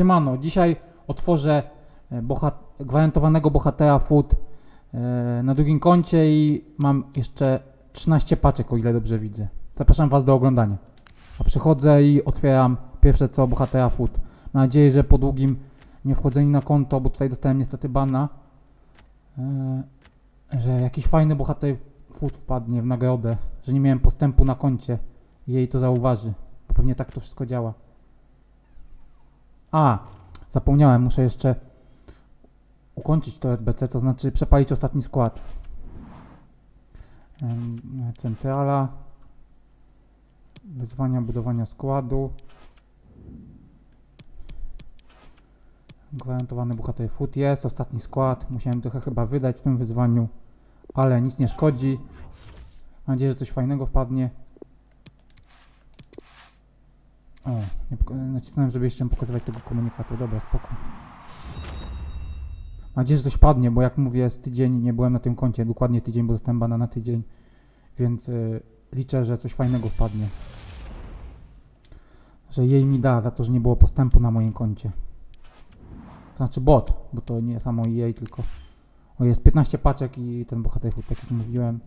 Siemano, dzisiaj otworzę e, bohat gwarantowanego bohatera food e, na drugim koncie i mam jeszcze 13 paczek, o ile dobrze widzę. Zapraszam Was do oglądania. A przychodzę i otwieram pierwsze co bohatera food. Mam nadzieję, że po długim nie wchodzeniu na konto, bo tutaj dostałem niestety bana, e, że jakiś fajny bohater food wpadnie w nagrodę, że nie miałem postępu na koncie i jej to zauważy, bo pewnie tak to wszystko działa. A, zapomniałem, muszę jeszcze ukończyć to RBC, to znaczy przepalić ostatni skład. Centrala. Wyzwania budowania składu. Gwarantowany bohater food jest, ostatni skład. Musiałem trochę chyba wydać w tym wyzwaniu, ale nic nie szkodzi. Mam nadzieję, że coś fajnego wpadnie. O, nacisnąłem, żeby jeszcze pokazywać tego komunikatu. Dobra, spoko. Mam nadzieję, że coś padnie, bo jak mówię, z tydzień nie byłem na tym koncie. Dokładnie tydzień, bo dostałem bana na tydzień. Więc y, liczę, że coś fajnego wpadnie. Że jej mi da za to, że nie było postępu na moim koncie. To znaczy bot, bo to nie samo jej, tylko... O, jest 15 paczek i ten bohater tak jak mówiłem.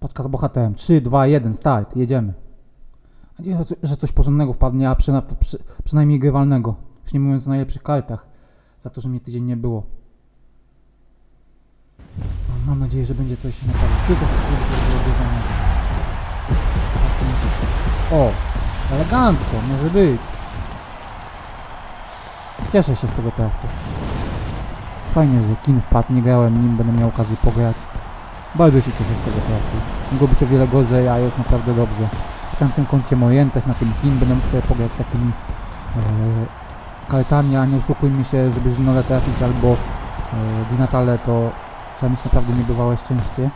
Z bohaterem. 3, 2, 1, start. Jedziemy. Nadzieję, że co- że coś porządnego wpadnie, a przyna, przy, przynajmniej grywalnego. Już nie mówiąc o najlepszych kartach. Za to, że mnie tydzień nie było. Mam- Mam nadzieję, że będzie coś naprawdę. Tylko żeby to było grywalne. O! Elegancko, może być. Cieszę się z tego teatru. Fajnie, że kin wpadł, nie grałem nim, będę miał okazję pograć. Bardzo się cieszę z tego teatru. Mogło być o wiele gorzej, a jest naprawdę dobrze. W tamtym kącie Mojentes, na tym kin, będę mógł sobie pograć takimi e, kartami, a nie oszukujmy się, żeby z Nole trafić albo e, Di Natale, to trzeba mieć naprawdę niebywałe szczęście.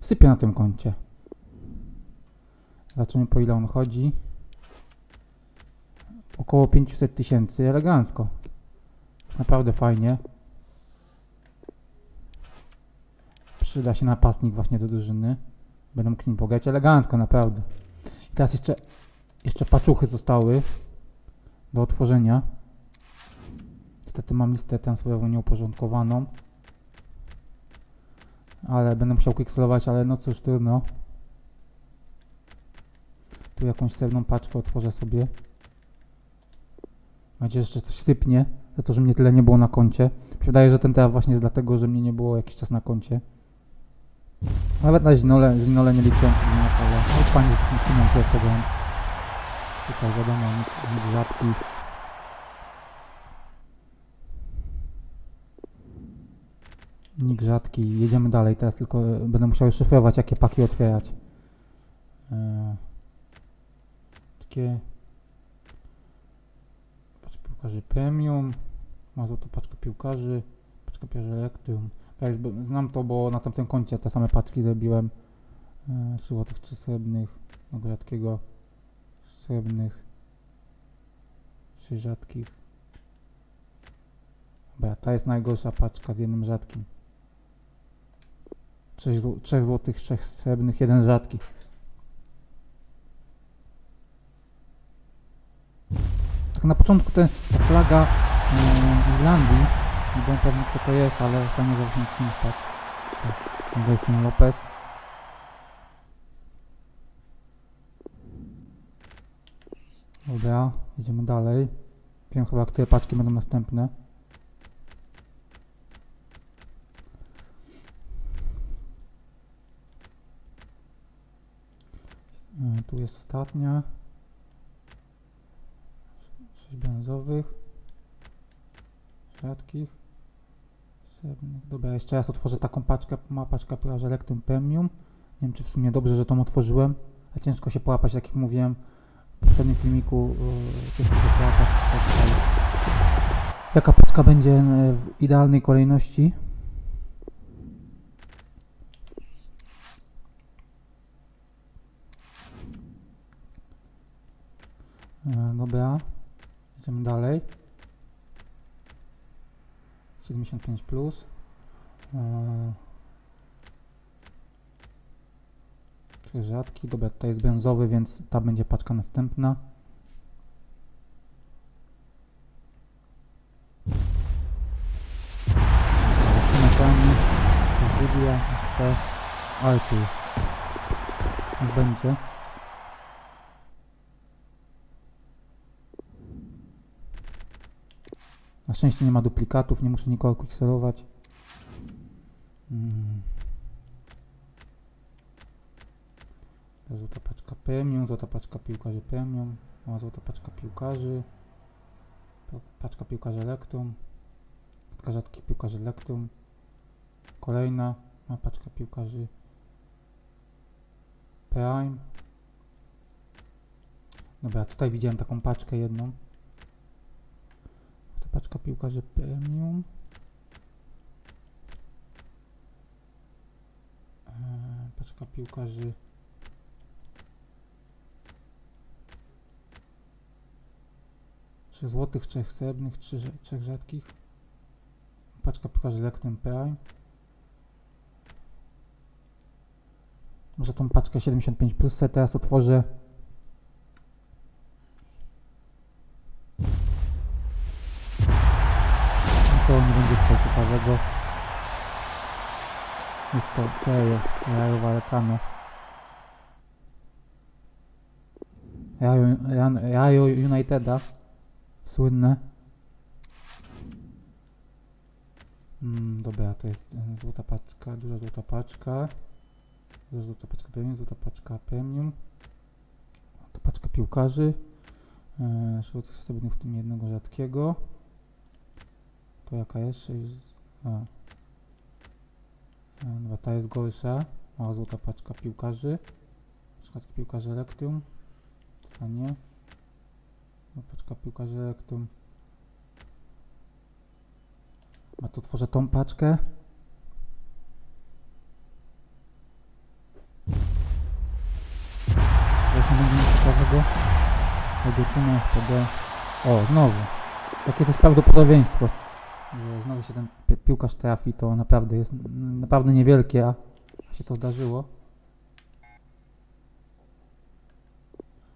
Sypię na tym koncie. Zobaczymy po ile on chodzi. Około 500 tysięcy, elegancko. Naprawdę fajnie. Przyda się napastnik właśnie do drużyny. Będą z nim pograć elegancko, naprawdę. I teraz jeszcze, jeszcze paczuchy zostały do otworzenia. Niestety mam listę transferową nieuporządkowaną. Ale będę musiał quickselować, ale no cóż, trudno. Tu jakąś srebrną paczkę otworzę sobie. Mam nadzieję, że coś sypnie, za to, że mnie tyle nie było na koncie. Mi wydaje, że ten teraz właśnie jest dlatego, że mnie nie było jakiś czas na koncie. Nawet na Zinole, Zinole nie liczyłem, na to, ale no, fajnie, że takim filmem tutaj wiadomo, nic, nic rzadki. Nikt rzadki. Jedziemy dalej, teraz tylko będę musiał szyfrować, jakie paki otwierać. Eee, takie... Paczka piłkarzy premium. Ma złotą paczkę piłkarzy. Paczka piłkarzy elektrum. Ja by- znam to, bo na tamtym koncie te same paczki zrobiłem. E, 3 złotych, 3 srebrnych, tego rzadkiego, srebrnych, 3 rzadkich. Dobra, ta jest najgorsza paczka z jednym rzadkim. 3, zł 3 złotych, 3 srebrnych, jeden rzadki. Tak na początku ta flaga e, Irlandii nie byłem pewny kto to jest, ale fajnie, że właśnie nie wpadł. Tak, Jason Lopez. Dobra, idziemy dalej. Wiem chyba, które paczki będą następne. E, Tu jest ostatnia. Sześć brązowych. Rzadkich. Dobra, jeszcze raz otworzę taką paczkę. Ma paczka Praże Electrum Premium. Nie wiem, czy w sumie dobrze, że tą otworzyłem. A ciężko się połapać, tak jak mówiłem w poprzednim filmiku. Yy, ciężko się połapać. Tak. Jaka paczka będzie e, w idealnej kolejności? E, dobra. Idziemy dalej. 75 plus. Eee. Czy rzadki? Dobra, tutaj jest brązowy, więc ta będzie paczka następna. Przymykamy. Julia, SP, Artur. Niech będzie. Na szczęście nie ma duplikatów, nie muszę nikogo quickselować. Mm. Złota paczka premium, złota paczka piłkarzy premium, mała złota paczka piłkarzy, pa- paczka piłkarzy Electrum, paczka rzadkich piłkarzy Electrum, kolejna mała paczka piłkarzy Prime. Dobra, tutaj widziałem taką paczkę jedną. Paczka piłkarzy premium. Eee, paczka piłkarzy Trzy złotych, trzech srebrnych, rze- trzech rzadkich. Paczka piłkarzy Electrum Prime. Może tą paczkę 75 plus teraz otworzę. Jest to Tejo, Jajo Vallecano. Jajo, Jan- Jajo Uniteda. Słynne. Mm, dobra, to jest e, złota paczka, duża złota paczka. Duża złota paczka premium, złota paczka premium. To paczka piłkarzy. E, Złotych sobie w tym jednego rzadkiego. To jaka jeszcze? A. Dobra, ta jest gorsza. Mała złota paczka piłkarzy. Paczka piłkarzy Electrum. Ta nie. Paczka piłkarzy Electrum. A tu tworzę tą paczkę. Teraz nie będzie nic ciekawego. Edytyna SPD. O, znowu. Jakie to jest prawdopodobieństwo, że znowu się ten piłkarz trafi, to naprawdę jest naprawdę niewielkie, a się to zdarzyło.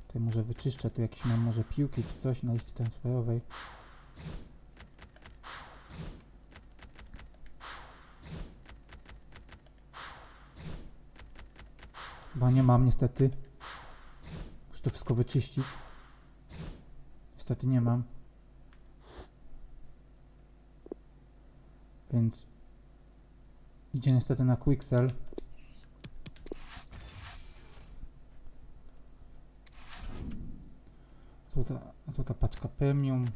Tutaj może wyczyszczę, tu jakieś mam może piłki czy coś na liście transferowej. Chyba nie mam niestety. Muszę to wszystko wyczyścić. Niestety nie mam. Więc idzie niestety na Quixel. Złota, złota paczka premium.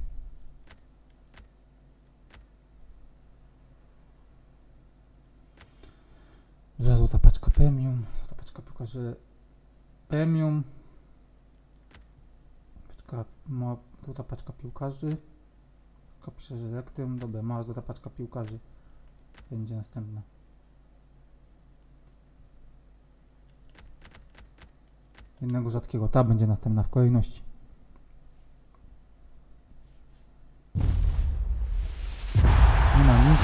Złota paczka premium. Złota paczka piłkarzy premium. Paczka, ma, złota paczka piłkarzy. Kapisze, Electrum. Dobra, mała złota paczka piłkarzy. Będzie następna. Jednego rzadkiego. Ta będzie następna w kolejności. Nie ma nic.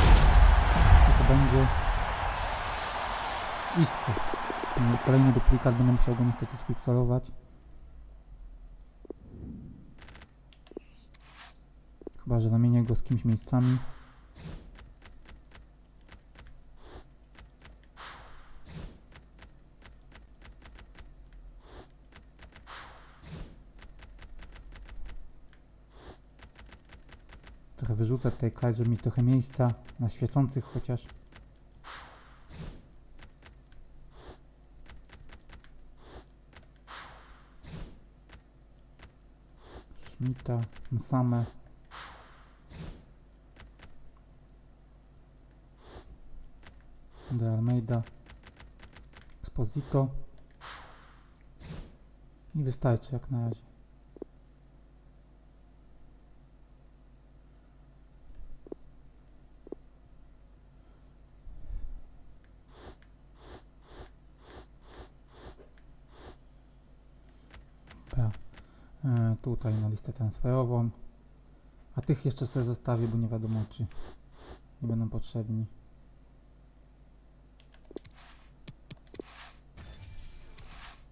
To będzie. Nie, Kolejny duplikat, będę musiał go niestety spiksalować. Chyba, że zamienię go z kimś miejscami. Trochę wyrzucę tutaj kart, żeby mieć trochę miejsca na świecących chociaż. Schmidta, same. De Almeida, Exposito i wystarczy jak na razie. E, tutaj na listę transferową. A tych jeszcze sobie zostawię, bo nie wiadomo czy nie będą potrzebni.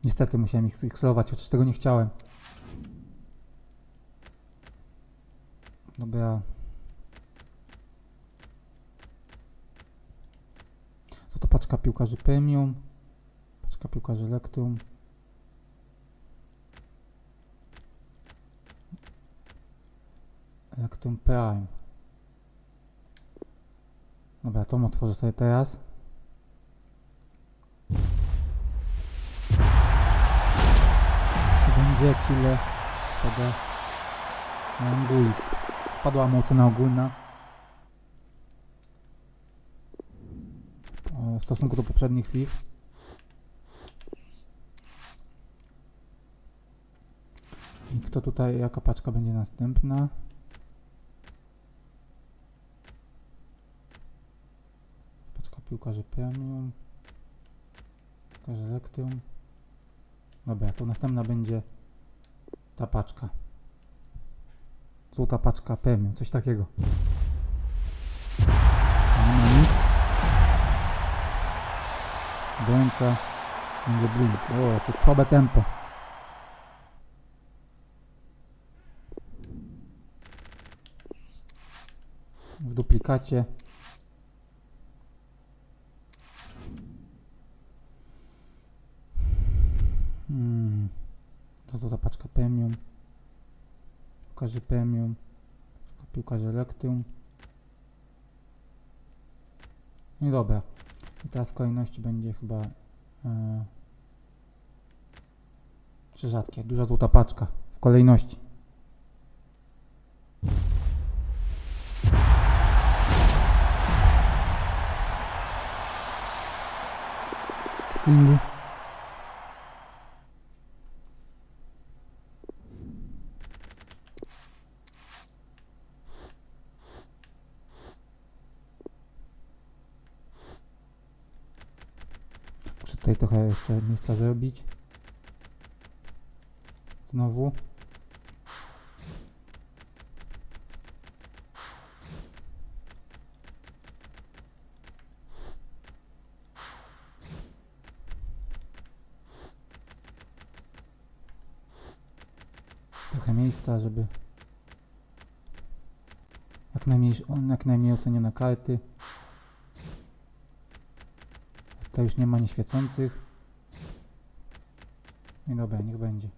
Niestety musiałem ich zikselować, chociaż tego nie chciałem. Dobra. Co to paczka piłkarzy premium? Paczka piłkarzy Electrum. Electrum Prime. Dobra, tą otworzę sobie teraz. Będzie Chile. Wtedy Anguis. Spadła mu ocena ogólna. E, W stosunku do poprzednich FIF. I kto tutaj, jaka paczka będzie następna? Paczka piłkarzy premium. Piłkarzy Electrum. Dobra, to następna będzie ta paczka. Złota paczka premium, coś takiego. Obrońca. Będzie blink. O, jakie słabe tempo. W duplikacie. Hmm. To złota paczka premium. Piłkarzy premium. Piłkarzy Electrum. No i dobra. I teraz w kolejności będzie chyba e, czy rzadkie, duża złota paczka w kolejności. Stingu. Muszę tutaj trochę jeszcze miejsca zrobić. Znowu. Trochę miejsca, żeby jak najmniej, jak najmniej ocenione karty. To już nie ma nieświecących. I dobra, niech będzie.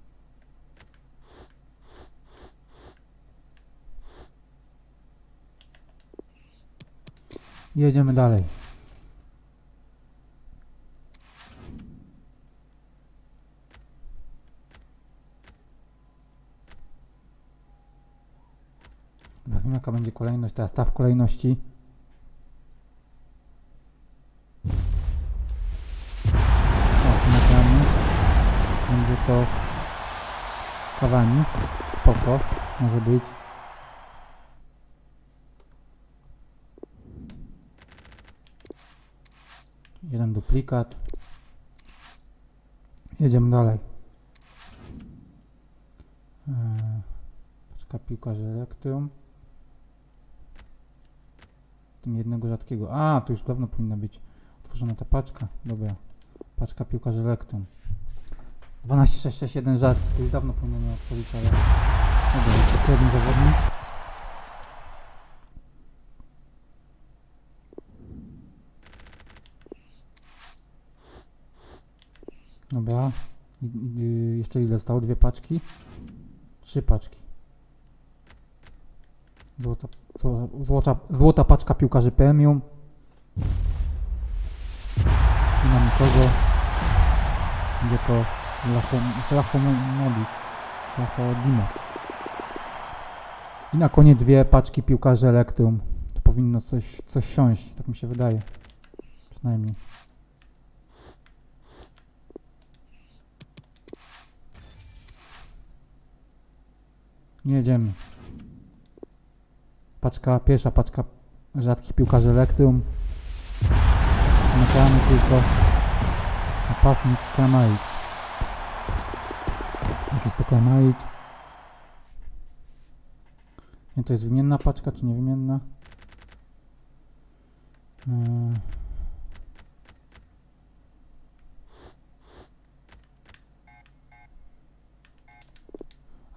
Jedziemy dalej. Wiem jaka będzie kolejność. Teraz ta w kolejności. To kawani. Spoko. Może być. Jeden duplikat. Jedziemy dalej. Eee, paczka piłkarzy Electrum. Tym jednego rzadkiego. A, to już dawno powinna być otworzona ta paczka. Dobra. Paczka piłkarzy Electrum. 12661 rzadki. To już dawno powinien ją otworzyć, ale... Dobra, jest to jeden zawodnik. Dobra. I, i, jeszcze ile zostało? Dwie paczki? Trzy paczki. Złota, zło- złota, złota paczka piłkarzy premium. Nie ma nikogo. Będzie to Lacho, Lacho Modis. Lacho Dimos. I na koniec dwie paczki piłkarzy Electrum. To powinno coś, coś siąść, tak mi się wydaje. Przynajmniej. Jedziemy. Paczka, pierwsza paczka rzadkich piłkarzy Electrum. Nagramy tylko napastnik Kramaric. Dynamite. Nie, to jest wymienna paczka, czy niewymienna? Yy.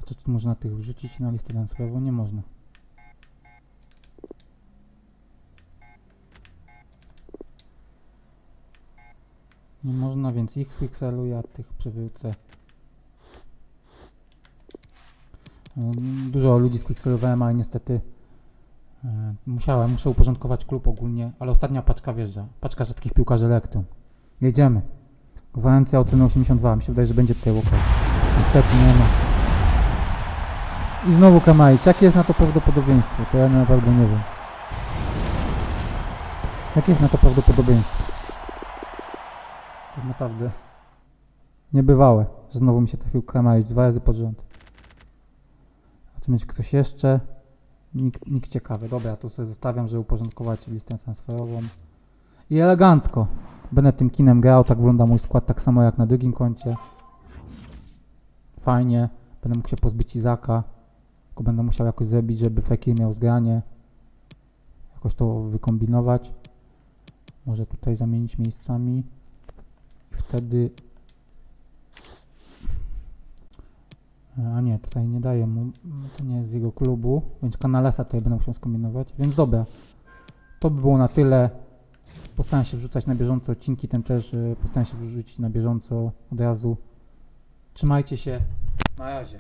A czy tu można tych wrzucić na listę danskową? Nie można. Nie można, więc ich z Pixelu ja tych przywrócę. Dużo ludzi spixelowałem, ale niestety e, musiałem, muszę uporządkować klub ogólnie, ale ostatnia paczka wjeżdża. Paczka rzadkich piłkarzy Elektrum. Jedziemy. Gwarancja oceny 82. Mi się wydaje, że będzie tutaj walkout. Niestety nie ma. I znowu Kamaic. Jakie jest na to prawdopodobieństwo? To ja naprawdę nie wiem. Jakie jest na to prawdopodobieństwo? To jest naprawdę niebywałe, że znowu mi się trafił Kamaic dwa razy pod rząd. Czy będzie ktoś jeszcze? Nikt, nikt ciekawy. Dobra, ja tu sobie zostawiam, żeby uporządkować listę transferową. I elegancko. Będę tym kinem grał, tak wygląda mój skład, tak samo jak na drugim koncie. Fajnie. Będę mógł się pozbyć Izaka. Tylko będę musiał jakoś zrobić, żeby Fekir miał zgranie. Jakoś to wykombinować. Może tutaj zamienić miejscami. I wtedy... A nie, tutaj nie daję mu, to nie jest z jego klubu, więc Canalesa tutaj będę musiał skombinować. Więc dobra, to by było na tyle. Postaram się wrzucać na bieżąco odcinki, ten też y, postaram się wrzucić na bieżąco od razu. Trzymajcie się, na razie.